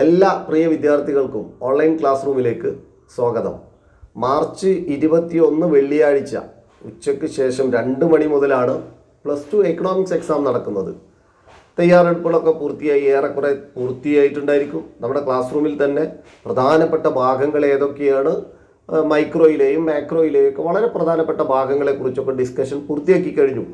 എല്ലാ പ്രിയ വിദ്യാർത്ഥികൾക്കും online class റൂമിലേക്ക് സ്വാഗതം. മാർച്ച് ഇരുപത്തിയൊന്ന് വെള്ളിയാഴ്ച ഉച്ചയ്ക്ക് ശേഷം രണ്ട് മണി മുതലാണ് പ്ലസ് ടു എക്കണോമിക്സ് എക്സാം നടക്കുന്നത്. തയ്യാറെടുപ്പുകളൊക്കെ പൂർത്തിയായി ഏറെക്കുറെ പൂർത്തിയായിട്ടുണ്ടായിരിക്കും. നമ്മുടെ ക്ലാസ് റൂമിൽ തന്നെ പ്രധാനപ്പെട്ട ഭാഗങ്ങൾ ഏതൊക്കെയാണ് മൈക്രോയിലെയും മാക്രോയിലെയും ഒക്കെ വളരെ പ്രധാനപ്പെട്ട ഭാഗങ്ങളെക്കുറിച്ചൊക്കെ ഡിസ്കഷൻ പൂർത്തിയാക്കി കഴിഞ്ഞു.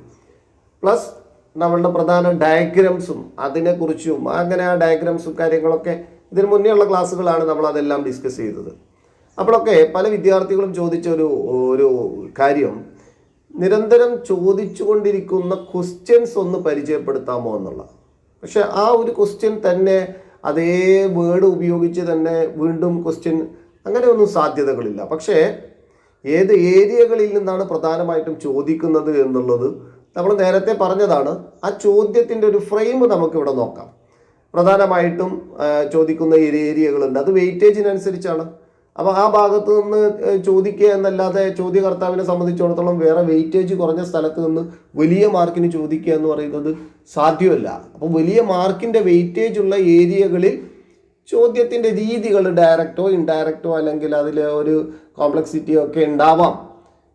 പ്ലസ് നമ്മളുടെ പ്രധാന ഡയഗ്രംസും അതിനെക്കുറിച്ചും അങ്ങനെ ആ ഡയഗ്രംസും കാര്യങ്ങളൊക്കെ ഇതിന് മുന്നേ ഉള്ള ക്ലാസ്സുകളാണ് നമ്മൾ അതെല്ലാം ഡിസ്കസ് ചെയ്തത്. അപ്പോഴൊക്കെ പല വിദ്യാർത്ഥികളും ചോദിച്ച ഒരു ഒരു കാര്യം നിരന്തരം ചോദിച്ചുകൊണ്ടിരിക്കുന്ന ക്വസ്റ്റ്യൻസ് ഒന്ന് പരിചയപ്പെടുത്താമോ എന്നുള്ള പക്ഷെ ആ ഒരു ക്വസ്റ്റ്യൻ തന്നെ അതേ വേർഡ് ഉപയോഗിച്ച് തന്നെ വീണ്ടും ക്വസ്റ്റ്യൻ അങ്ങനെയൊന്നും സാധ്യതകളില്ല. പക്ഷേ ഏത് ഏരിയകളിൽ നിന്നാണ് പ്രധാനമായിട്ടും ചോദിക്കുന്നത് എന്നുള്ളത് നമ്മൾ നേരത്തെ പറഞ്ഞതാണ്. ആ ചോദ്യത്തിന്റെ ഒരു ഫ്രെയിം നമുക്കിവിടെ നോക്കാം. പ്രധാനമായിട്ടും ചോദിക്കുന്ന ഏരിയകളുണ്ട്. അത് വെയിറ്റേജിനനുസരിച്ചാണ്. അപ്പോൾ ആ ഭാഗത്ത് നിന്ന് ചോദിക്കുക എന്നല്ലാതെ ചോദ്യകർത്താവിനെ സംബന്ധിച്ചിടത്തോളം വേറെ വെയിറ്റേജ് കുറഞ്ഞ സ്ഥലത്ത് നിന്ന് വലിയ മാർക്കിന് ചോദിക്കുക എന്ന് പറയുന്നത് സാധ്യമല്ല. അപ്പോൾ വലിയ മാർക്കിന്റെ വെയിറ്റേജ് ഉള്ള ഏരിയകളിൽ ചോദ്യത്തിന്റെ രീതികൾ ഡയറക്റ്റോ ഇൻഡയറക്റ്റോ അല്ലെങ്കിൽ അതിൽ ഒരു കോംപ്ലക്സിറ്റിയോ ഒക്കെ ഉണ്ടാവാം.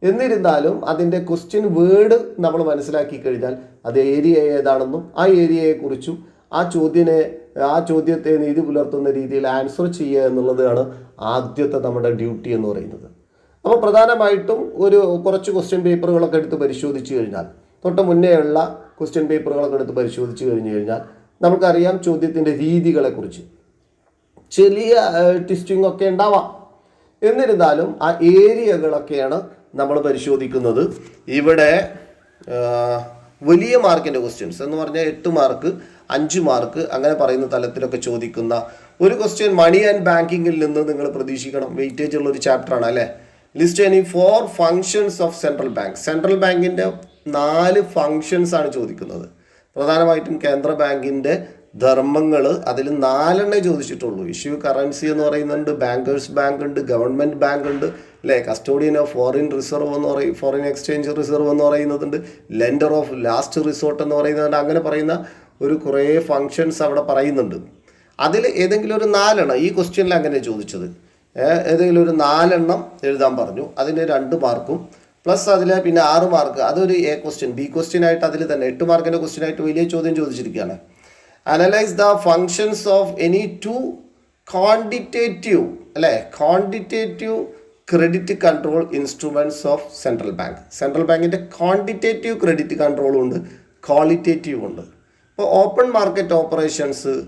എന്നിരുന്നാലും അതിന്റെ ക്വസ്റ്റ്യൻ വേർഡ് നമ്മൾ മനസ്സിലാക്കി കഴിഞ്ഞാൽ അത് ഏരിയ ഏതാണെന്നും ആ ഏരിയയെക്കുറിച്ചും ആ ചോദ്യനെ ആ ചോദ്യത്തെ നീതി പുലർത്തുന്ന രീതിയിൽ ആൻസർ ചെയ്യുക എന്നുള്ളതാണ് ആദ്യത്തെ നമ്മുടെ ഡ്യൂട്ടി എന്ന് പറയുന്നത്. അപ്പോൾ പ്രധാനമായിട്ടും ഒരു കുറച്ച് ക്വസ്റ്റ്യൻ പേപ്പറുകളൊക്കെ എടുത്ത് പരിശോധിച്ചു കഴിഞ്ഞാൽ തൊട്ട് മുന്നേയുള്ള ക്വസ്റ്റ്യൻ പേപ്പറുകളൊക്കെ എടുത്ത് പരിശോധിച്ച് കഴിഞ്ഞു കഴിഞ്ഞാൽ നമുക്കറിയാം ചോദ്യത്തിന്റെ രീതികളെക്കുറിച്ച്. ചെറിയ ട്വിസ്റ്റിംഗ് ഒക്കെ ഉണ്ടാവാം. എന്നിരുന്നാലും ആ ഏരിയകളൊക്കെയാണ് നമ്മൾ പരിശോധിക്കുന്നത്. ഇവിടെ വലിയ മാർക്കിന്റെ ക്വസ്റ്റ്യൻസ് എന്ന് പറഞ്ഞാൽ എട്ട് മാർക്ക് അഞ്ച് മാർക്ക് അങ്ങനെ പറയുന്ന തലത്തിലൊക്കെ ചോദിക്കുന്ന ഒരു ക്വസ്റ്റ്യൻ മണി ആൻഡ് ബാങ്കിങ്ങിൽ നിന്ന് നിങ്ങൾ പ്രതീക്ഷിക്കണം. വെയിറ്റേജ് ഉള്ള ഒരു ചാപ്റ്റർ ആണ് അല്ലേ? List any four functions of central bank central ബാങ്കിന്റെ നാല് ഫങ്ഷൻസ് ആണ് ചോദിക്കുന്നത്. പ്രധാനമായിട്ടും കേന്ദ്ര ബാങ്കിന്റെ ധർമ്മങ്ങൾ അതിൽ നാലെണ്ണേ ചോദിച്ചിട്ടുള്ളൂ. ഇഷ്യൂ കറൻസി എന്ന് പറയുന്നുണ്ട് ബാങ്കേഴ്സ് ബാങ്ക് ഉണ്ട് ഗവൺമെന്റ് ബാങ്ക് ഉണ്ട് അല്ലേ? കസ്റ്റോഡിയൻ ഓഫ് ഫോറിൻ റിസർവ് എന്ന് പറയും ഫോറിൻ എക്സ്ചേഞ്ച് റിസർവ് എന്ന് പറയുന്നതുണ്ട് ലെൻഡർ ഓഫ് ലാസ്റ്റ് റിസോർട്ട് എന്ന് പറയുന്നുണ്ട് അങ്ങനെ പറയുന്ന ഒരു കുറേ ഫങ്ഷൻസ് അവിടെ പറയുന്നുണ്ട്. അതിൽ ഏതെങ്കിലും ഒരു നാലെണ്ണം ഈ ക്വസ്റ്റ്യനിൽ അങ്ങനെ ചോദിച്ചത്. ഏതെങ്കിലും ഒരു നാലെണ്ണം എഴുതാൻ പറഞ്ഞു. അതിന് രണ്ട് മാർക്കും. പ്ലസ് അതിൽ പിന്നെ ആറ് മാർക്ക്. അതൊരു എ ക്വസ്റ്റ്യൻ ബി ക്വസ്റ്റ്യൻ ആയിട്ട് അതിൽ തന്നെ എട്ട് മാർക്കിന്റെ ക്വസ്റ്റ്യൻ ആയിട്ട് വലിയ ചോദ്യം ചോദിച്ചിരിക്കുകയാണ്. Analyse the functions of any two quantitative അല്ലേ? Quantitative credit control instruments of central bank central ബാങ്കിന്റെ ക്വാണ്ടിറ്റേറ്റീവ് ക്രെഡിറ്റ് കൺട്രോളും ഉണ്ട് ക്വാളിറ്റേറ്റീവ് ഉണ്ട്. ഇപ്പോൾ open market operations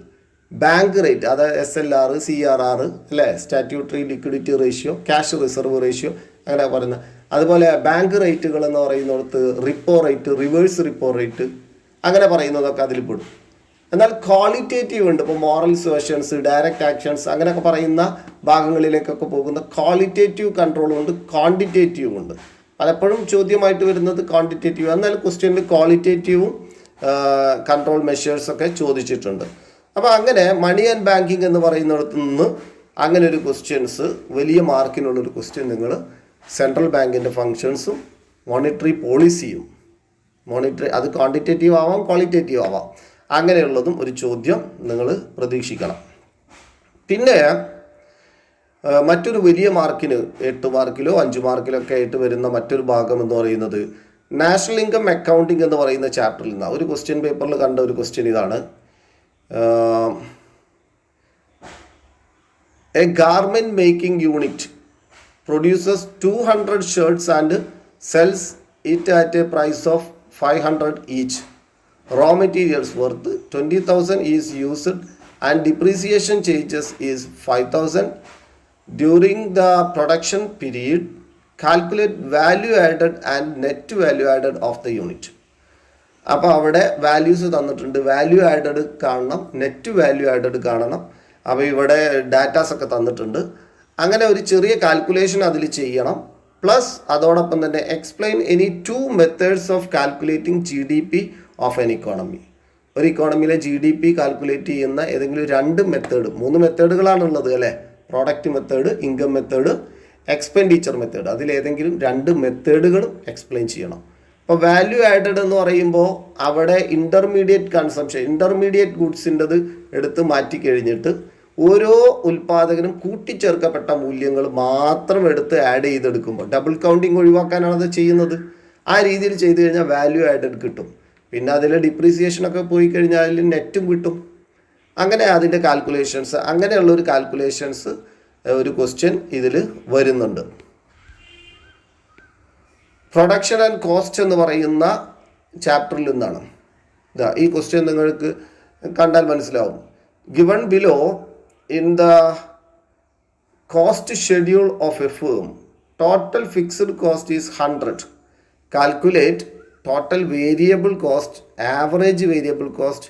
bank rate അതായത് S L R C R R അല്ലേ? Statutory liquidity ratio cash reserve ratio അങ്ങനെ പറയുന്നത് അതുപോലെ ബാങ്ക് റേറ്റുകൾ എന്ന് പറയുന്നിടത്ത് repo rate reverse repo rate അങ്ങനെ പറയുന്നതൊക്കെ അതിൽ പെടും. എന്നാൽ ക്വാളിറ്റേറ്റീവ് ഉണ്ട്. ഇപ്പോൾ മോറൽ സുവേഷൻസ് ഡയറക്റ്റ് ആക്ഷൻസ് അങ്ങനെയൊക്കെ പറയുന്ന ഭാഗങ്ങളിലേക്കൊക്കെ പോകുന്ന ക്വാളിറ്റേറ്റീവ് കൺട്രോളും ഉണ്ട് ക്വാണ്ടിറ്റേറ്റീവും ഉണ്ട്. പലപ്പോഴും ചോദ്യമായിട്ട് വരുന്നത് ക്വാണ്ടിറ്റേറ്റീവ് എന്നാൽ ക്വസ്റ്റ്യനിൽ ക്വാളിറ്റേറ്റീവും കൺട്രോൾ മെഷേഴ്സ് ഒക്കെ ചോദിച്ചിട്ടുണ്ട്. അപ്പോൾ അങ്ങനെ മണി ആൻഡ് ബാങ്കിങ് എന്ന് പറയുന്നിടത്ത് നിന്ന് അങ്ങനെ ഒരു ക്വസ്റ്റ്യൻസ് വലിയ മാർക്കിനുള്ളൊരു ക്വസ്റ്റ്യൻ നിങ്ങൾ സെൻട്രൽ ബാങ്കിന്റെ ഫങ്ഷൻസും മോണിറ്ററി പോളിസിയും മോണിറ്ററി അത് ക്വാണ്ടിറ്റേറ്റീവ് ആവാം ക്വാളിറ്റേറ്റീവ് ആവാം. അങ്ങനെയുള്ളതും ഒരു ചോദ്യം നിങ്ങൾ പ്രതീക്ഷിക്കണം. പിന്നെ മറ്റൊരു വലിയ മാർക്കിന് എട്ട് മാർക്കിലോ അഞ്ച് മാർക്കിലോ ഒക്കെ ആയിട്ട് വരുന്ന മറ്റൊരു ഭാഗം എന്ന് പറയുന്നത് നാഷണൽ ഇൻകം അക്കൗണ്ടിങ് എന്ന് പറയുന്ന ചാപ്റ്ററിൽ നിന്ന് ഒരു ക്വസ്റ്റ്യൻ പേപ്പറിൽ കണ്ട ഒരു ക്വസ്റ്റ്യൻ ഇതാണ്. A garment making unit producers two hundred shirts and sells it at a price of five hundred each raw materials worth twenty thousand is used and depreciation changes is five thousand during the production period calculate value added and net value added of the unit അപ്പോൾ അവിടെ values തന്നിട്ടുണ്ട്. Value added കാണണം net value added കാണണം. അപ്പോൾ ഇവിടെ datas ഒക്കെ തന്നിട്ടുണ്ട്. അങ്ങനെ ഒരു ചെറിയ കാൽക്കുലേഷൻ അതിൽ ചെയ്യണം. പ്ലസ് അതോടൊപ്പം തന്നെ explain any two methods of calculating G D P of an economy ഒരു ഇക്കോണമിയിലെ ജി ഡി പി കാൽക്കുലേറ്റ് ചെയ്യുന്ന ഏതെങ്കിലും രണ്ട് മെത്തേഡ് മൂന്ന് മെത്തേഡുകളാണുള്ളത് അല്ലേ? Product method income method expenditure method അതിലേതെങ്കിലും രണ്ട് മെത്തേഡുകളും എക്സ്പ്ലെയിൻ ചെയ്യണം. അപ്പോൾ വാല്യൂ ആഡഡ് എന്ന് പറയുമ്പോൾ അവിടെ ഇന്റർമീഡിയറ്റ് കൺസംഷൻ ഇന്റർമീഡിയറ്റ് ഗുഡ്സിന്റെത് എടുത്ത് മാറ്റി കഴിഞ്ഞിട്ട് ഓരോ ഉൽപാദകനും കൂട്ടിച്ചേർക്കപ്പെട്ട മൂല്യങ്ങൾ മാത്രം എടുത്ത് ആഡ് ചെയ്തെടുക്കുമ്പോൾ ഡബിൾ കൗണ്ടിങ് ഒഴിവാക്കാനാണ് അത് ചെയ്യുന്നത്. ആ രീതിയിൽ ചെയ്തു കഴിഞ്ഞാൽ വാല്യൂ ആഡഡ് കിട്ടും. പിന്നെ അതിൽ ഡിപ്രീസിയേഷനൊക്കെ പോയി കഴിഞ്ഞാൽ നെറ്റും കിട്ടും. അങ്ങനെ അതിന്റെ കാൽക്കുലേഷൻസ് അങ്ങനെയുള്ള ഒരു കാൽക്കുലേഷൻസ് ഒരു ക്വസ്റ്റ്യൻ ഇതിൽ വരുന്നുണ്ട്. പ്രൊഡക്ഷൻ ആൻഡ് കോസ്റ്റ് എന്ന് പറയുന്ന ചാപ്റ്ററിൽ നിന്നാണ്. ഈ ക്വസ്റ്റ്യൻ നിങ്ങൾക്ക് കണ്ടാൽ മനസ്സിലാവും. Given below in the cost schedule of a firm total fixed cost is hundred calculate total variable cost average variable cost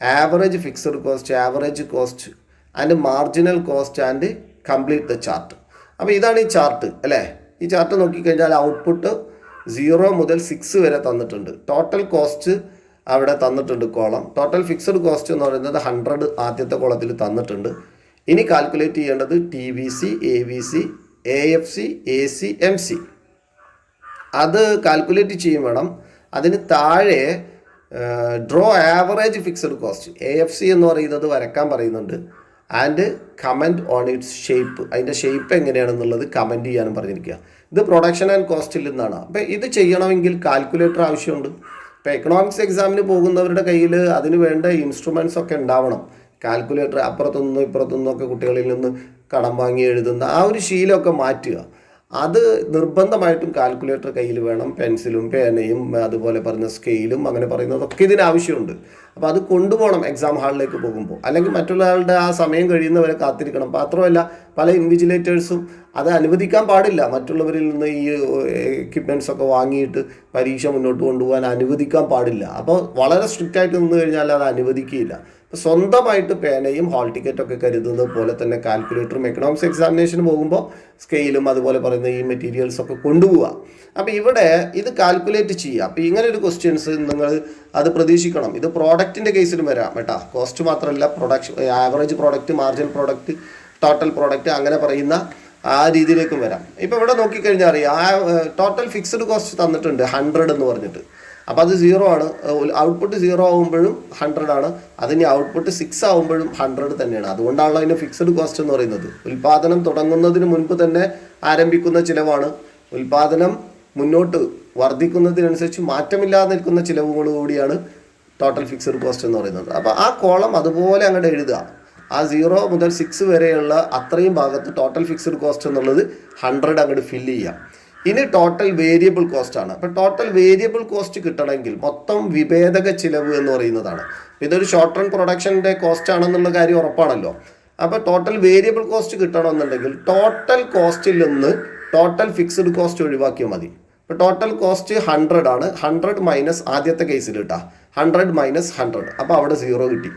average fixed cost average cost and marginal cost and complete the chart അപ്പോൾ ഇതാണ് ഈ chart അല്ലേ? ഈ chart നോക്കിക്കഴിഞ്ഞാൽ output zero മുതൽ six വരെ തന്നിട്ടുണ്ട്. Total cost അവിടെ തന്നിട്ടുണ്ട് കോളം ടോട്ടൽ ഫിക്സഡ് കോസ്റ്റ് എന്ന് പറയുന്നത് ഹൺഡ്രഡ് ആദ്യത്തെ കോളത്തിൽ തന്നിട്ടുണ്ട്. ഇനി കാൽക്കുലേറ്റ് ചെയ്യേണ്ടത് T V C A V C A F C A C M C അത് കാൽക്കുലേറ്റ് ചെയ്യും വേണം. അതിന് താഴെ draw average fixed cost A F C എന്ന് പറയുന്നത് വരക്കാൻ പറയുന്നുണ്ട്. And comment on its shape അതിന്റെ ഷേപ്പ് എങ്ങനെയാണെന്നുള്ളത് കമന്റ് ചെയ്യാനും പറഞ്ഞിരിക്കുക. ഇത് പ്രൊഡക്ഷൻ ആൻഡ് കോസ്റ്റിൽ നിന്നാണ്. അപ്പോൾ ഇത് ചെയ്യണമെങ്കിൽ കാൽക്കുലേറ്റർ ആവശ്യമുണ്ട്. ഇപ്പോൾ എക്കണോമിക്സ് എക്സാമിന് പോകുന്നവരുടെ കയ്യിൽ അതിന് വേണ്ട ഇൻസ്ട്രുമെന്റ്സ് ഒക്കെ ഉണ്ടാവണം. കാൽക്കുലേറ്റർ അപ്പുറത്തുനിന്നും ഇപ്പുറത്തുനിന്നൊക്കെ കുട്ടികളിൽ നിന്ന് കടം വാങ്ങി എഴുതുന്ന ആ ഒരു ശീലമൊക്കെ മാറ്റുക. അത് നിർബന്ധമായിട്ടും കാൽക്കുലേറ്റർ കയ്യിൽ വേണം പെൻസിലും പേനയും അതുപോലെ പറഞ്ഞ സ്കെയിലും അങ്ങനെ പറയുന്നതൊക്കെ ഇതിന് ആവശ്യമുണ്ട്. അപ്പോൾ അത് കൊണ്ടുപോകണം എക്സാം ഹാളിലേക്ക് പോകുമ്പോൾ. അല്ലെങ്കിൽ മറ്റുള്ള ആളുടെ ആ സമയം കഴിയുന്നവരെ കാത്തിരിക്കണം. മാത്രമല്ല പല ഇൻവിജിലേറ്റേഴ്സും അത് അനുവദിക്കാൻ പാടില്ല. മറ്റുള്ളവരിൽ നിന്ന് ഈ എക്യുപ്മെന്റ്സ് ഒക്കെ വാങ്ങിയിട്ട് പരീക്ഷ മുന്നോട്ട് കൊണ്ടുപോകാൻ അനുവദിക്കാൻ പാടില്ല. അപ്പോൾ വളരെ സ്ട്രിക്റ്റ് ആയിട്ട് നിന്ന് കഴിഞ്ഞാൽ അത് അനുവദിക്കുകയില്ല. സ്വന്തമായിട്ട് പേനയും ഹാൾ ടിക്കറ്റൊക്കെ കരുതുന്നത് പോലെ തന്നെ കാൽക്കുലേറ്ററും എക്കണോമിക്സ് എക്സാമിനേഷന് പോകുമ്പോൾ സ്കെയിലും അതുപോലെ പറയുന്ന ഈ മെറ്റീരിയൽസ് ഒക്കെ കൊണ്ടുപോവുക. അപ്പോൾ ഇവിടെ ഇത് കാൽക്കുലേറ്റ് ചെയ്യുക. അപ്പോൾ ഇങ്ങനെ ഒരു ക്വസ്റ്റ്യൻസ് നിങ്ങൾ അത് പ്രതീക്ഷിക്കണം. ഇത് പ്രോഡക്റ്റിന്റെ കേസിലും വരാം കേട്ടോ. കോസ്റ്റ് മാത്രമല്ല production average product margin product total product അങ്ങനെ പറയുന്ന ആ രീതിയിലേക്കും വരാം. ഇപ്പോൾ ഇവിടെ നോക്കിക്കഴിഞ്ഞാൽ അറിയാം ആ ടോട്ടൽ ഫിക്സ്ഡ് കോസ്റ്റ് തന്നിട്ടുണ്ട് ഹൺഡ്രഡ് എന്ന് പറഞ്ഞിട്ട്. അപ്പോൾ അത് സീറോ ആണ്. ഔട്ട്പുട്ട് സീറോ ആകുമ്പോഴും ഹൺഡ്രഡ് ആണ്. അതിന് ഔട്ട്പുട്ട് സിക്സ് ആകുമ്പോഴും ഹൺഡ്രഡ് തന്നെയാണ്. അതുകൊണ്ടാണല്ലോ അതിന്റെ ഫിക്സഡ് കോസ്റ്റ് എന്ന് പറയുന്നത്. ഉൽപാദനം തുടങ്ങുന്നതിന് മുൻപ് തന്നെ ആരംഭിക്കുന്ന ചിലവാണ്. ഉൽപാദനം മുന്നോട്ട് വർദ്ധിക്കുന്നതിനനുസരിച്ച് മാറ്റമില്ലാതെ നിൽക്കുന്ന ചിലവുകൾ കൂടിയാണ് ടോട്ടൽ ഫിക്സഡ് കോസ്റ്റ് എന്ന് പറയുന്നത്. അപ്പോൾ ആ കോളം അതുപോലെ അങ്ങോട്ട് എഴുതുക. ആ സീറോ മുതൽ സിക്സ് വരെയുള്ള അത്രയും ഭാഗത്ത് ടോട്ടൽ ഫിക്സഡ് കോസ്റ്റ് എന്നുള്ളത് ഹൺഡ്രഡ് അങ്ങോട്ട് ഫില്ല് ചെയ്യാം ഇനി ടോട്ടൽ വേരിയബിൾ കോസ്റ്റ് ആണ്. അപ്പോൾ ടോട്ടൽ വേരിയബിൾ കോസ്റ്റ് കിട്ടണമെങ്കിൽ മൊത്തം വിഭേദക ചിലവ് എന്ന് പറയുന്നതാണ്. ഇതൊരു ഷോർട്ട് റൺ പ്രൊഡക്ഷന്റെ കോസ്റ്റ് ആണെന്നുള്ള കാര്യം ഉറപ്പാണല്ലോ. അപ്പോൾ ടോട്ടൽ വേരിയബിൾ കോസ്റ്റ് കിട്ടണമെന്നുണ്ടെങ്കിൽ ടോട്ടൽ കോസ്റ്റിൽ നിന്ന് ടോട്ടൽ ഫിക്സ്ഡ് കോസ്റ്റ് ഒഴിവാക്കിയാൽ മതി. ഇപ്പോൾ ടോട്ടൽ കോസ്റ്റ് ഹൺഡ്രഡ് ആണ്. ഹൺഡ്രഡ് മൈനസ് ആദ്യത്തെ കേസിൽ കിട്ടാം ഹൺഡ്രഡ് മൈനസ് ഹൺഡ്രഡ് അപ്പോൾ അവിടെ സീറോ കിട്ടി.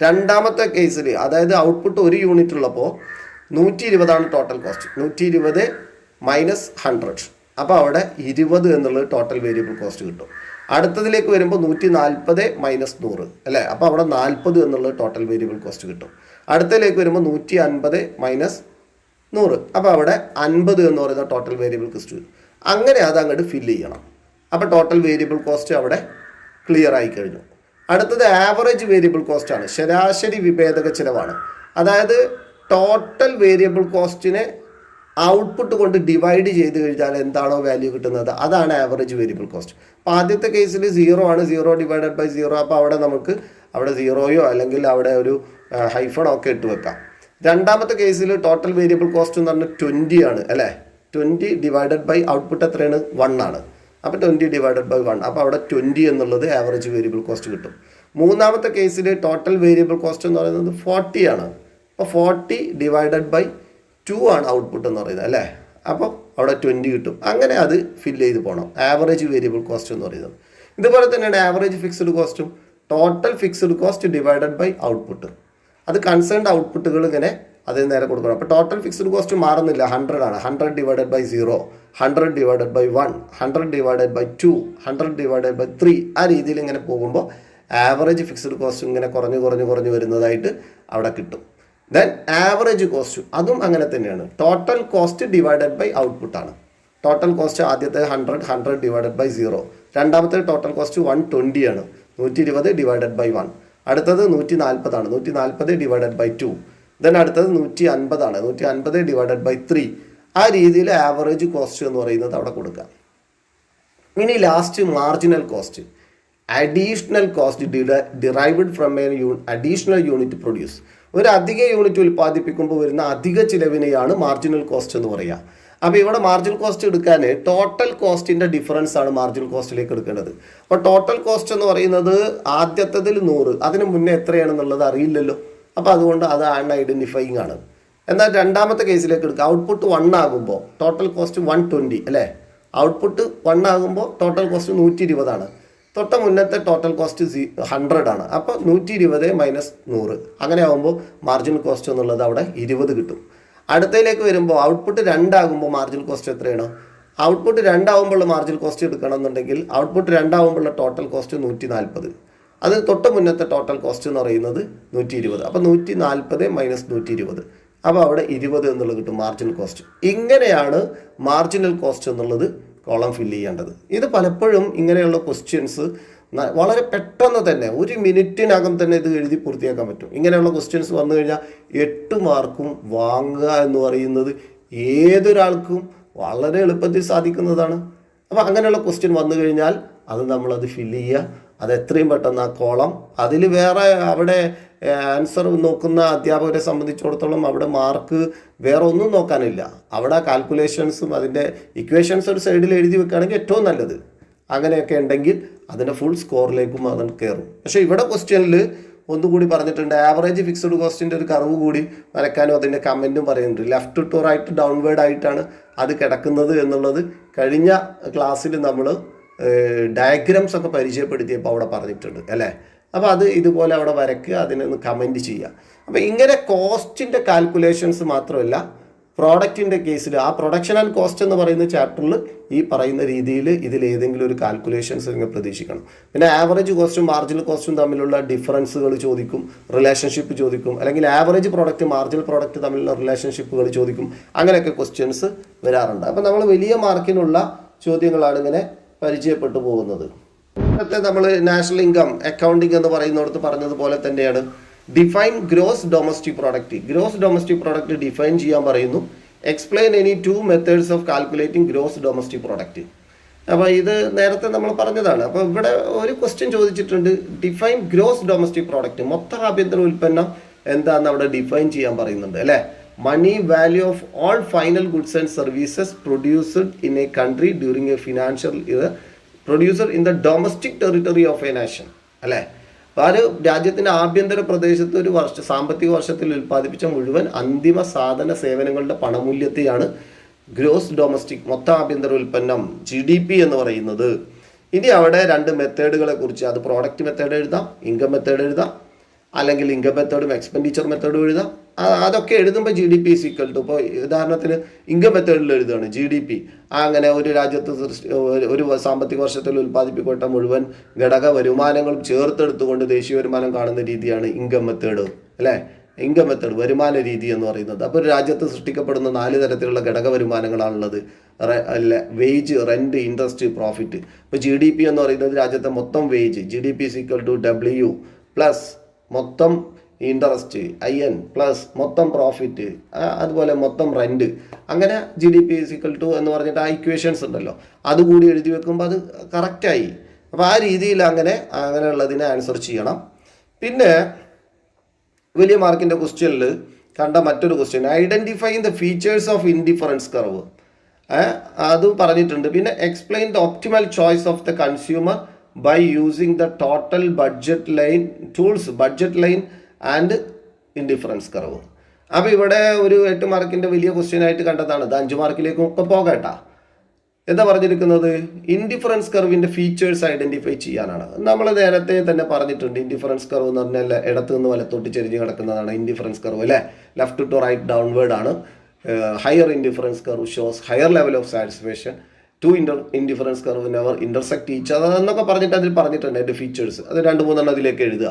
രണ്ടാമത്തെ കേസിൽ അതായത് ഔട്ട്പുട്ട് ഒരു യൂണിറ്റ് ഉള്ളപ്പോൾ നൂറ്റി ഇരുപതാണ് ടോട്ടൽ കോസ്റ്റ് നൂറ്റി ഇരുപത് മൈനസ് ഹൺഡ്രഡ്. അപ്പോൾ അവിടെ ഇരുപത് എന്നുള്ളത് ടോട്ടൽ വേരിയബിൾ കോസ്റ്റ് കിട്ടും. അടുത്തതിലേക്ക് വരുമ്പോൾ നൂറ്റി നാൽപ്പത് മൈനസ് നൂറ് അല്ലേ? അപ്പോൾ അവിടെ നാൽപ്പത് എന്നുള്ള ടോട്ടൽ വേരിയബിൾ കോസ്റ്റ് കിട്ടും. അടുത്തതിലേക്ക് വരുമ്പോൾ നൂറ്റി അൻപത് മൈനസ് നൂറ് അപ്പോൾ അവിടെ അൻപത് എന്ന് പറയുന്ന ടോട്ടൽ വേരിയബിൾ കോസ്റ്റ് കിട്ടും. അങ്ങനെ അത് അങ്ങോട്ട് ഫില്ല് ചെയ്യണം. അപ്പോൾ ടോട്ടൽ വേരിയബിൾ കോസ്റ്റ് അവിടെ ക്ലിയർ ആയി കഴിഞ്ഞു. അടുത്തത് ആവറേജ് വേരിയബിൾ കോസ്റ്റാണ് ശരാശരി വിഭേദക ചിലവാണ്. അതായത് ടോട്ടൽ വേരിയബിൾ കോസ്റ്റിനെ ഔട്ട്പുട്ട് കൊണ്ട് ഡിവൈഡ് ചെയ്ത് കഴിഞ്ഞാൽ എന്താണോ വാല്യൂ കിട്ടുന്നത്? അതാണ് ആവറേജ് വേരിയബിൾ കോസ്റ്റ് അപ്പോൾ ആദ്യത്തെ കേസിൽ സീറോ ആണ്. സീറോ ഡിവൈഡഡ് ബൈ സീറോ അപ്പോൾ അവിടെ നമുക്ക് അവിടെ സീറോയോ അല്ലെങ്കിൽ അവിടെ ഒരു ഹൈഫണോ ഒക്കെ ഇട്ട് വെക്കാം. രണ്ടാമത്തെ കേസിൽ ടോട്ടൽ വേരിയബിൾ കോസ്റ്റ് എന്ന് പറഞ്ഞാൽ ട്വന്റി ആണ് അല്ലേ? ട്വന്റി ഡിവൈഡഡ് ബൈ ഔട്ട്പുട്ട് എത്രയാണ്? വൺ ആണ്. അപ്പോൾ ട്വന്റി ഡിവൈഡഡ് ബൈ വൺ അപ്പോൾ അവിടെ ട്വന്റി എന്നുള്ളത് ആവറേജ് വേരിയബിൾ കോസ്റ്റ് കിട്ടും. മൂന്നാമത്തെ കേസിൽ ടോട്ടൽ വേരിയബിൾ കോസ്റ്റ് എന്ന് പറയുന്നത് ഫോർട്ടി ആണ്. അപ്പോൾ ഫോർട്ടി ഡിവൈഡഡ് ബൈ ടു ആണ് ഔട്ട്പുട്ട് എന്ന് പറയുന്നത് അല്ലേ? അപ്പം അവിടെ ട്വന്റി കിട്ടും. അങ്ങനെ അത് ഫില്ല് ചെയ്ത് പോകണം ആവറേജ് വേരിയബിൾ കോസ്റ്റ് എന്ന് പറയുന്നത്. ഇതുപോലെ തന്നെയാണ് ആവറേജ് ഫിക്സ്ഡ് കോസ്റ്റും total fixed cost divided by output അത് കൺസേൺഡ് ഔട്ട്പുട്ടുകൾ ഇങ്ങനെ അതിന് നേരെ കൊടുക്കണം. അപ്പോൾ ടോട്ടൽ ഫിക്സ്ഡ് കോസ്റ്റ് മാറുന്നില്ല. ഹൺഡ്രഡ് ആണ്. Hundred divided by zero hundred divided by one hundred divided by two hundred divided by three ആ രീതിയിൽ ഇങ്ങനെ പോകുമ്പോൾ ആവറേജ് ഫിക്സ്ഡ് കോസ്റ്റ് ഇങ്ങനെ കുറഞ്ഞ് കുറഞ്ഞ് കുറഞ്ഞ് വരുന്നതായിട്ട് അവിടെ കിട്ടും. ദെൻ ആവറേജ് കോസ്റ്റ് അതും അങ്ങനെ തന്നെയാണ്. Total cost divided by output ആണ്. ടോട്ടൽ കോസ്റ്റ് ആദ്യത്തെ hundred hundred divided by zero രണ്ടാമത്തെ ടോട്ടൽ കോസ്റ്റ് വൺ ട്വന്റി ആണ്. നൂറ്റി ഇരുപത് ഡിവൈഡഡ് ബൈ വൺ അടുത്തത് നൂറ്റി നാൽപ്പതാണ് നൂറ്റി നാൽപ്പത് ഡിവൈഡഡ് ബൈ ടു ദെൻ അടുത്തത് നൂറ്റി അൻപതാണ് നൂറ്റി അൻപത് ഡിവൈഡഡ് ബൈ ത്രീ ആ രീതിയിൽ ആവറേജ് കോസ്റ്റ് എന്ന് പറയുന്നത് അവിടെ കൊടുക്കാം. ഇനി last marginal cost additional cost derived from a you additional unit produce ഒരു അധിക യൂണിറ്റ് ഉൽപ്പാദിപ്പിക്കുമ്പോൾ വരുന്ന അധിക ചിലവിനെയാണ് മാർജിനൽ കോസ്റ്റ് എന്ന് പറയുക. അപ്പോൾ ഇവിടെ മാർജിനൽ കോസ്റ്റ് എടുക്കാൻ ടോട്ടൽ കോസ്റ്റിന്റെ ഡിഫറൻസ് ആണ് മാർജിനൽ കോസ്റ്റിലേക്ക് എടുക്കേണ്ടത്. അപ്പോൾ ടോട്ടൽ കോസ്റ്റ് എന്ന് പറയുന്നത് ആദ്യത്തതിൽ നൂറ് അതിന് മുന്നേ എത്രയാണെന്നുള്ളത് അറിയില്ലല്ലോ. അപ്പോൾ അതുകൊണ്ട് അത് അൺഐഡന്റിഫൈങ് ആണ്. എന്നാൽ രണ്ടാമത്തെ കേസിലേക്ക് എടുക്കുക ഔട്ട്പുട്ട് വൺ ആകുമ്പോൾ ടോട്ടൽ കോസ്റ്റ് വൺ ട്വന്റി അല്ലേ? ഔട്ട്പുട്ട് വൺ ആകുമ്പോൾ ടോട്ടൽ കോസ്റ്റ് നൂറ്റി ഇരുപതാണ് തൊട്ട മുന്നത്തെ ടോട്ടൽ കോസ്റ്റ് സി ഹൺഡ്രഡ് ആണ്. അപ്പോൾ നൂറ്റി ഇരുപത് മൈനസ് നൂറ്. അങ്ങനെ ആകുമ്പോൾ മാർജിൻ കോസ്റ്റ് എന്നുള്ളത് അവിടെ ഇരുപത് കിട്ടും. അടുത്തയിലേക്ക് വരുമ്പോൾ ഔട്ട്പുട്ട് രണ്ടാകുമ്പോൾ മാർജിൻ കോസ്റ്റ് എത്രയാണ്? ഔട്ട്പുട്ട് രണ്ടാകുമ്പോൾ മാർജിൻ കോസ്റ്റ് എടുക്കണം എന്നുണ്ടെങ്കിൽ ഔട്ട്പുട്ട് രണ്ടാകുമ്പോൾ ടോട്ടൽ കോസ്റ്റ് നൂറ്റി നാൽപ്പത് അത് തൊട്ട് മുന്നത്തെ ടോട്ടൽ കോസ്റ്റ് എന്ന് പറയുന്നത് നൂറ്റി ഇരുപത് അപ്പോൾ നൂറ്റി നാൽപ്പത് മൈനസ് നൂറ്റി ഇരുപത് അപ്പോൾ അവിടെ ഇരുപത് എന്നുള്ളത് കിട്ടും മാർജിനൽ കോസ്റ്റ് ഇങ്ങനെയാണ് മാർജിനൽ കോസ്റ്റ് എന്നുള്ളത് കോളം ഫില്ല് ചെയ്യേണ്ടത്. ഇത് പലപ്പോഴും ഇങ്ങനെയുള്ള ക്വസ്റ്റ്യൻസ് വളരെ പെട്ടെന്ന് തന്നെ ഒരു മിനിറ്റിനകം തന്നെ ഇത് എഴുതി പൂർത്തിയാക്കാൻ പറ്റും. ഇങ്ങനെയുള്ള ക്വസ്റ്റ്യൻസ് വന്നു കഴിഞ്ഞാൽ എട്ട് മാർക്കും വാങ്ങുക എന്ന് പറയുന്നത് ഏതൊരാൾക്കും വളരെ എളുപ്പത്തിൽ സാധിക്കുന്നതാണ്. അപ്പോൾ അങ്ങനെയുള്ള ക്വസ്റ്റ്യൻ വന്നു കഴിഞ്ഞാൽ അത് നമ്മളത് ഫില്ല് ചെയ്യുക. അത് എത്രയും പെട്ടെന്ന് ആ കോളം അതിൽ വേറെ അവിടെ ആൻസർ നോക്കുന്ന അധ്യാപകരെ സംബന്ധിച്ചിടത്തോളം അവിടെ മാർക്ക് വേറെ ഒന്നും നോക്കാനില്ല. അവിടെ കാൽക്കുലേഷൻസും അതിന്റെ ഇക്വേഷൻസ് ഒരു സൈഡിൽ എഴുതി വെക്കുകയാണെങ്കിൽ ഏറ്റവും നല്ലത്. അങ്ങനെയൊക്കെ ഉണ്ടെങ്കിൽ അതിന്റെ ഫുൾ സ്കോറിലേക്കും അത് കയറും. പക്ഷേ ഇവിടെ ക്വസ്റ്റ്യനിൽ ഒന്നുകൂടി പറഞ്ഞിട്ടുണ്ട്. ആവറേജ് ഫിക്സഡ് കോസ്റ്റിന്റെ ഒരു കർവ് കൂടി വരയ്ക്കാനും അതിന്റെ കമന്റും പറയുന്നുണ്ട്. ലെഫ്റ്റ് ടു റൈറ്റ് ഡൗൺവേർഡ് ആയിട്ടാണ് അത് കിടക്കുന്നത് എന്നുള്ളത് കഴിഞ്ഞ ക്ലാസ്സിൽ നമ്മൾ ഡയഗ്രാംസ് ഒക്കെ പരിചയപ്പെടുത്തിയപ്പോൾ അവിടെ പറഞ്ഞിട്ടുണ്ട് അല്ലേ? അപ്പോൾ അത് ഇതുപോലെ അവിടെ വരയ്ക്കുക അതിനൊന്ന് കമന്റ് ചെയ്യുക അപ്പോൾ ഇങ്ങനെ കോസ്റ്റിന്റെ കാൽക്കുലേഷൻസ് മാത്രമല്ല പ്രോഡക്റ്റിന്റെ കേസിൽ ആ പ്രൊഡക്ഷൻ ആൻഡ് കോസ്റ്റ് എന്ന് പറയുന്ന ചാപ്റ്ററിൽ ഈ പറയുന്ന രീതിയിൽ ഇതിൽ ഏതെങ്കിലും ഒരു കാൽക്കുലേഷൻസ് നിങ്ങൾ പ്രതീക്ഷിക്കണം. പിന്നെ ആവറേജ് കോസ്റ്റും മാർജിനൽ കോസ്റ്റും തമ്മിലുള്ള ഡിഫറൻസുകൾ ചോദിക്കും റിലേഷൻഷിപ്പ് ചോദിക്കും അല്ലെങ്കിൽ ആവറേജ് പ്രോഡക്റ്റ് മാർജിനൽ പ്രോഡക്റ്റ് തമ്മിലുള്ള റിലേഷൻഷിപ്പുകൾ ചോദിക്കും അങ്ങനെയൊക്കെ ക്വസ്റ്റ്യൻസ് വരാറുണ്ട്. അപ്പോൾ നമ്മൾ വലിയ മാർക്കിനുള്ള ചോദ്യങ്ങളാണ് ഇങ്ങനെ പരിചയപ്പെട്ടു പോകുന്നത്. ഇന്നത്തെ നമ്മൾ നാഷണൽ ഇൻകം അക്കൗണ്ടിങ് എന്ന് പറയുന്നിടത്ത് പറഞ്ഞതുപോലെ തന്നെയാണ്. Define gross domestic product. Gross domestic product define ചെയ്യാൻ പറയുന്നു. Explain any two methods of calculating gross domestic product. അപ്പോൾ ഇത് നേരത്തെ നമ്മൾ പറഞ്ഞതാണ്. അപ്പോൾ ഇവിടെ ഒരു ക്വസ്റ്റ്യൻ ചോദിച്ചിട്ടുണ്ട്. ഡിഫൈൻ ഗ്രോസ് ഡൊമസ്റ്റിക് പ്രോഡക്റ്റ് മൊത്ത ആഭ്യന്തര ഉൽപ്പന്നം എന്താണെന്ന് അവിടെ ഡിഫൈൻ ചെയ്യാൻ പറയുന്നുണ്ട് അല്ലേ? Money value of all final goods and services produced in a country during a financial year producer in the domestic territory of a nation അല്ലേ? അപ്പോൾ ആ രാജ്യത്തിന്റെ ആഭ്യന്തര പ്രദേശത്ത് ഒരു വർഷ സാമ്പത്തിക വർഷത്തിൽ ഉൽപ്പാദിപ്പിച്ച മുഴുവൻ അന്തിമ സാധന സേവനങ്ങളുടെ പണമൂല്യത്തെയാണ് ഗ്രോസ് ഡൊമസ്റ്റിക് മൊത്ത ആഭ്യന്തര ഉൽപ്പന്നം ജി ഡി പി എന്ന് പറയുന്നത്. ഇനി അവിടെ രണ്ട് മെത്തേഡുകളെ കുറിച്ച് അത് പ്രോഡക്റ്റ് മെത്തേഡ് എഴുതാം ഇൻകം മെത്തേഡ് എഴുതാം അല്ലെങ്കിൽ ഇൻകം മെത്തേഡും എക്സ്പെൻഡിച്ചർ മെത്തേഡും എഴുതാം. അതൊക്കെ എഴുതുമ്പോൾ G D P equal to ഇപ്പോൾ ഉദാഹരണത്തിന് ഇൻകം മെത്തേഡിൽ എഴുതുകയാണ് ജി ഡി പി അങ്ങനെ ഒരു രാജ്യത്ത് സൃഷ്ടി- ഒരു- ഒരു സാമ്പത്തിക വർഷത്തിൽ ഉൽപ്പാദിപ്പിക്കപ്പെട്ട മുഴുവൻ ഘടക വരുമാനങ്ങളും ചേർത്തെടുത്തുകൊണ്ട് ദേശീയ വരുമാനം കാണുന്ന രീതിയാണ് ഇൻകം മെത്തേഡ് അല്ലേ? ഇൻകം മെത്തേഡ് വരുമാന രീതി എന്ന് പറയുന്നത്. അപ്പോൾ ഒരു രാജ്യത്ത് സൃഷ്ടിക്കപ്പെടുന്ന നാല് തരത്തിലുള്ള ഘടക വരുമാനങ്ങളാണുള്ളത്. അല്ല വേജ് റെന്റ് ഇൻട്രസ്റ്റ് പ്രോഫിറ്റ് ഇപ്പോൾ ജി ഡി പി എന്ന് പറയുന്നത് രാജ്യത്തെ മൊത്തം wage G D P equal to W plus മൊത്തം ഇൻട്രസ്റ്റ് ഐ എൻ പ്ലസ് മൊത്തം പ്രോഫിറ്റ് അതുപോലെ മൊത്തം റെന്റ് അങ്ങനെ G D P equal to എന്ന് പറഞ്ഞിട്ട് ആ ഇക്വേഷൻസ് ഉണ്ടല്ലോ. അതുകൂടി എഴുതി വെക്കുമ്പോൾ അത് കറക്റ്റായി അപ്പോൾ ആ രീതിയിൽ അങ്ങനെ അങ്ങനെയുള്ളതിനെ ആൻസർ ചെയ്യണം. പിന്നെ വലിയ മാർക്കിന്റെ ക്വസ്റ്റ്യനിൽ കണ്ട മറ്റൊരു question identify the features of indifference curve അത് പറഞ്ഞിട്ടുണ്ട്. പിന്നെ explain the optimal choice of the consumer by using the total budget line tools budget line and indifference curve. അപ്പോൾ ഇവിടെ ഒരു എട്ട് മാർക്കിന്റെ വലിയ ക്വസ്റ്റ്യൻ ആയിട്ട് കണ്ടതാണ്. ഇത് അഞ്ച് മാർക്കിലേക്കും ഒക്കെ പോകട്ടാ എന്താ പറഞ്ഞിരിക്കുന്നത്? ഇൻഡിഫറൻസ് കർവിന്റെ ഫീച്ചേഴ്സ് ഐഡന്റിഫൈ ചെയ്യാനാണ്. നമ്മൾ നേരത്തെ തന്നെ പറഞ്ഞിട്ടുണ്ട് ഇൻഡിഫറൻസ് കർവ് എന്ന് പറഞ്ഞാൽ ഇടത്ത് നിന്ന് വലത്തോട്ട് ചെരിഞ്ഞ് കിടക്കുന്നതാണ് ഇൻഡിഫറൻസ് കർവ് അല്ലേ? ലെഫ്റ്റ് ടു റൈറ്റ് ഡൗൺവേർഡ് ആണ്. Higher indifference curve shows higher level of satisfaction two inter indifference curve never intersect each അതെന്നൊക്കെ പറഞ്ഞിട്ട് അതിൽ പറഞ്ഞിട്ടുണ്ട് അതിന്റെ ഫീച്ചേഴ്സ് അത് രണ്ട് മൂന്നെണ്ണം അതിലേക്ക് എഴുതുക.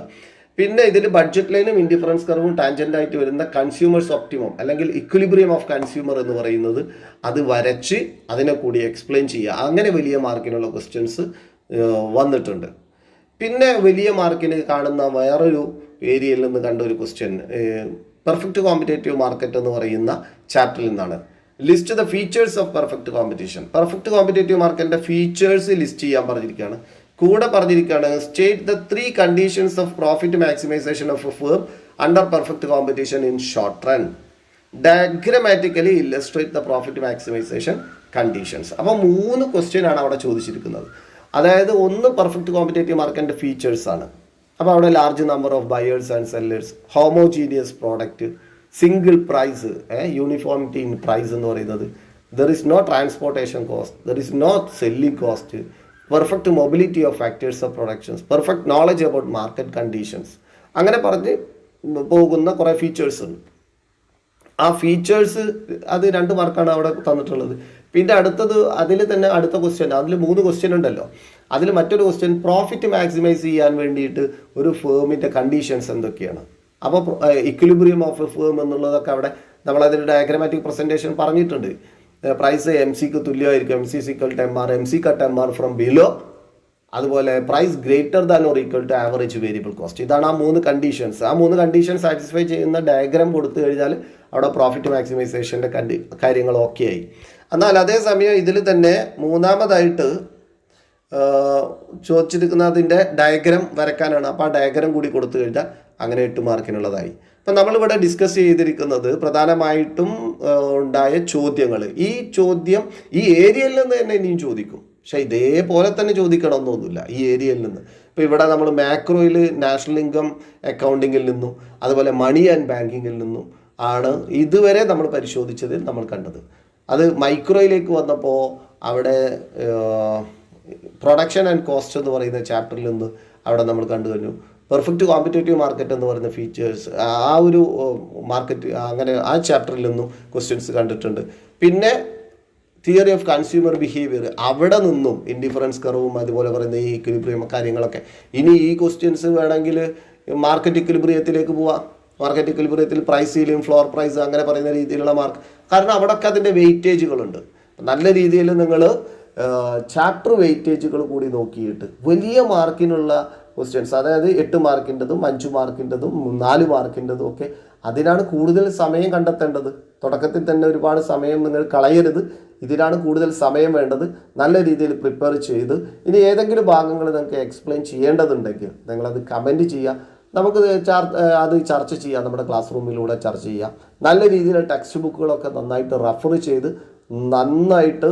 പിന്നെ ഇതിൽ ബഡ്ജറ്റ് ലൈനും ഇൻഡിഫറൻസ് കർവും ടാൻജന്റ് ആയിട്ട് വരുന്ന കൺസ്യൂമേഴ്സ് ഒപ്റ്റിമം അല്ലെങ്കിൽ ഇക്വിലിബ്രിയം ഓഫ് കൺസ്യൂമർ എന്ന് പറയുന്നത് അത് വരച്ച് അതിനെ കൂടി എക്സ്പ്ലെയിൻ ചെയ്യുക. അങ്ങനെ വലിയ മാർക്കിനുള്ള ക്വസ്റ്റ്യൻസ് വന്നിട്ടുണ്ട്. പിന്നെ വലിയ മാർക്കിന് കാണുന്ന വേറൊരു ഏരിയയിൽ നിന്ന് കണ്ട ഒരു ക്വസ്റ്റ്യൻ പെർഫെക്റ്റ് കോമ്പറ്റേറ്റീവ് മാർക്കറ്റ് എന്ന് പറയുന്ന ചാപ്റ്ററിൽ നിന്നാണ്. List the features of perfect competition perfect competitive മാർക്കറ്റിന്റെ ഫീച്ചേഴ്സ് ലിസ്റ്റ് ചെയ്യാൻ പറഞ്ഞിരിക്കുകയാണ്. കൂടെ പറഞ്ഞിരിക്കുകയാണ് state the three conditions of profit maximisation of a firm under perfect competition in short run diagrammatically illustrate the profit maximisation conditions അപ്പോൾ മൂന്ന് question ആണ് അവിടെ ചോദിച്ചിരിക്കുന്നത്. അതായത് ഒന്ന് പെർഫെക്റ്റ് കോമ്പറ്റേറ്റീവ് മാർക്കറ്റിന്റെ ഫീച്ചേഴ്സ് ആണ്. അപ്പോൾ അവിടെ large number of buyers and sellers homogeneous product single price uniformity in price എന്ന് പറയുന്നത്. There is no transportation cost there is no selling cost perfect mobility of factors of productions perfect knowledge about market conditions അങ്ങനെ പറഞ്ഞ് പോകുന്ന കുറേ features ഉണ്ട്. ആ features അത് രണ്ട് മാർക്കാണ് അവിടെ തന്നിട്ടുള്ളത്. പിന്നെ അടുത്തത് അതിൽ തന്നെ അടുത്ത ക്വസ്റ്റ്യൻ അതിൽ മൂന്ന് ക്വസ്റ്റ്യൻ ഉണ്ടല്ലോ. അതിൽ മറ്റൊരു ക്വസ്റ്റ്യൻ പ്രോഫിറ്റ് മാക്സിമൈസ് ചെയ്യാൻ വേണ്ടിയിട്ട് ഒരു ഫേമിന്റെ കണ്ടീഷൻസ് എന്തൊക്കെയാണ്? അപ്പോൾ ഇക്വിലിബ്രിയം ഓഫ് എ ഫേം എന്നുള്ളതൊക്കെ അവിടെ നമ്മളതിന്റെ ഡയഗ്രമാറ്റിക് പ്രസന്റേഷൻ പറഞ്ഞിട്ടുണ്ട്. പ്രൈസ് എം സിക്ക് തുല്യമായിരിക്കും. M C equal term R M C cut M R from below അതുപോലെ price greater than or equal to average variable cost ഇതാണ് ആ മൂന്ന് കണ്ടീഷൻസ് ആ മൂന്ന് കണ്ടീഷൻ സാറ്റിസ്ഫൈ ചെയ്യുന്ന ഡയഗ്രാം കൊടുത്തു കഴിഞ്ഞാൽ അവിടെ പ്രോഫിറ്റ് മാക്സിമൈസേഷന്റെ കണ്ടി കാര്യങ്ങൾ ഓക്കെ ആയി. എന്നാൽ അതേസമയം ഇതിൽ തന്നെ മൂന്നാമതായിട്ട് ചോദിച്ചിരിക്കുന്നതിന്റെ ഡയഗ്രാം വരക്കാനാണ് അപ്പോൾ ആ ഡയഗ്രം കൂടി കൊടുത്തു കഴിഞ്ഞാൽ അങ്ങനെ എട്ട് മാർക്കിനുള്ളതായി. അപ്പം നമ്മളിവിടെ ഡിസ്കസ് ചെയ്തിരിക്കുന്നത് പ്രധാനമായിട്ടും ഉണ്ടായ ചോദ്യങ്ങൾ. ഈ ചോദ്യം ഈ ഏരിയയിൽ നിന്ന് തന്നെ ഇനിയും ചോദിക്കും. പക്ഷെ ഇതേപോലെ തന്നെ ചോദിക്കണമെന്നൊന്നുമില്ല ഈ ഏരിയയിൽ നിന്ന്. ഇപ്പോൾ ഇവിടെ നമ്മൾ മാക്രോയിൽ നാഷണൽ ഇൻകം അക്കൗണ്ടിങ്ങിൽ നിന്നും അതുപോലെ മണി ആൻഡ് ബാങ്കിങ്ങിൽ നിന്നും ആണ് ഇതുവരെ നമ്മൾ പരിശോധിച്ചതിൽ നമ്മൾ കണ്ടത്. അത് മൈക്രോയിലേക്ക് വന്നപ്പോൾ അവിടെ പ്രൊഡക്ഷൻ ആൻഡ് കോസ്റ്റ് എന്ന് പറയുന്ന ചാപ്റ്ററിൽ നിന്ന് അവിടെ നമ്മൾ കണ്ടു കഴിഞ്ഞു. പെർഫെക്റ്റ് കോമ്പറ്റേറ്റീവ് മാർക്കറ്റ് എന്ന് പറയുന്ന ഫീച്ചേഴ്സ് ആ ഒരു മാർക്കറ്റ് അങ്ങനെ ആ ചാപ്റ്ററിൽ നിന്നും ക്വസ്റ്റ്യൻസ് കണ്ടിട്ടുണ്ട്. പിന്നെ തിയറി ഓഫ് കൺസ്യൂമർ ബിഹേവിയർ അവിടെ നിന്നും ഇൻഡിഫറൻസ് കർവും അതുപോലെ പറയുന്ന ഈ ഇക്വിലിബ്രിയം കാര്യങ്ങളൊക്കെ. ഇനി ഈ ക്വസ്റ്റ്യൻസ് വേണമെങ്കിൽ മാർക്കറ്റ് ഇക്വിലിബ്രിയത്തിലേക്ക് പോവാം. മാർക്കറ്റ് ഇക്വിലിബ്രിയത്തിൽ പ്രൈസ് സീലിംഗ് ഫ്ലോർ പ്രൈസ് അങ്ങനെ പറയുന്ന രീതിയിലുള്ള മാർക്ക് കാരണം അവിടെയൊക്കെ അതിന്റെ വെയിറ്റേജുകളുണ്ട് നല്ല രീതിയിൽ നിങ്ങൾ ചാപ്റ്റർ വെയിറ്റേജുകൾ കൂടി നോക്കിയിട്ട് വലിയ മാർക്കിനുള്ള ക്വസ്റ്റ്യൻസ് അതായത് എട്ട് മാർക്കിന്റെതും അഞ്ച് മാർക്കിന്റെതും നാല് മാർക്കിന്റെതും ഒക്കെ അതിനാണ് കൂടുതൽ സമയം കണ്ടെത്തേണ്ടത്. തുടക്കത്തിൽ തന്നെ ഒരുപാട് സമയം നിങ്ങൾ കളയരുത്. ഇതിനാണ് കൂടുതൽ സമയം വേണ്ടത്. നല്ല രീതിയിൽ പ്രിപ്പയർ ചെയ്ത് ഇനി ഏതെങ്കിലും ഭാഗങ്ങൾ നിങ്ങൾക്ക് എക്സ്പ്ലെയിൻ ചെയ്യേണ്ടതുണ്ടെങ്കിൽ നിങ്ങളത് കമന്റ് ചെയ്യുക. നമുക്ക് അത് ചർച്ച ചെയ്യാം. നമ്മുടെ ക്ലാസ് റൂമിലൂടെ ചർച്ച ചെയ്യാം. നല്ല രീതിയിൽ ടെക്സ്റ്റ് ബുക്കുകളൊക്കെ നന്നായിട്ട് റെഫർ ചെയ്ത് നന്നായിട്ട്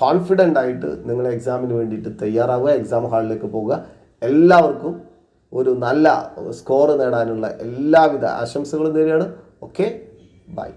കോൺഫിഡന്റ് ആയിട്ട് നിങ്ങൾ എക്സാമിന് വേണ്ടിയിട്ട് തയ്യാറാവുക. എക്സാം ഹാളിലേക്ക് പോകുക എല്ലാവർക്കും ഒരു നല്ല സ്കോർ നേടാനുള്ള എല്ലാവിധ ആശംസകളും നേരെയാണ് ഓക്കെ ബൈ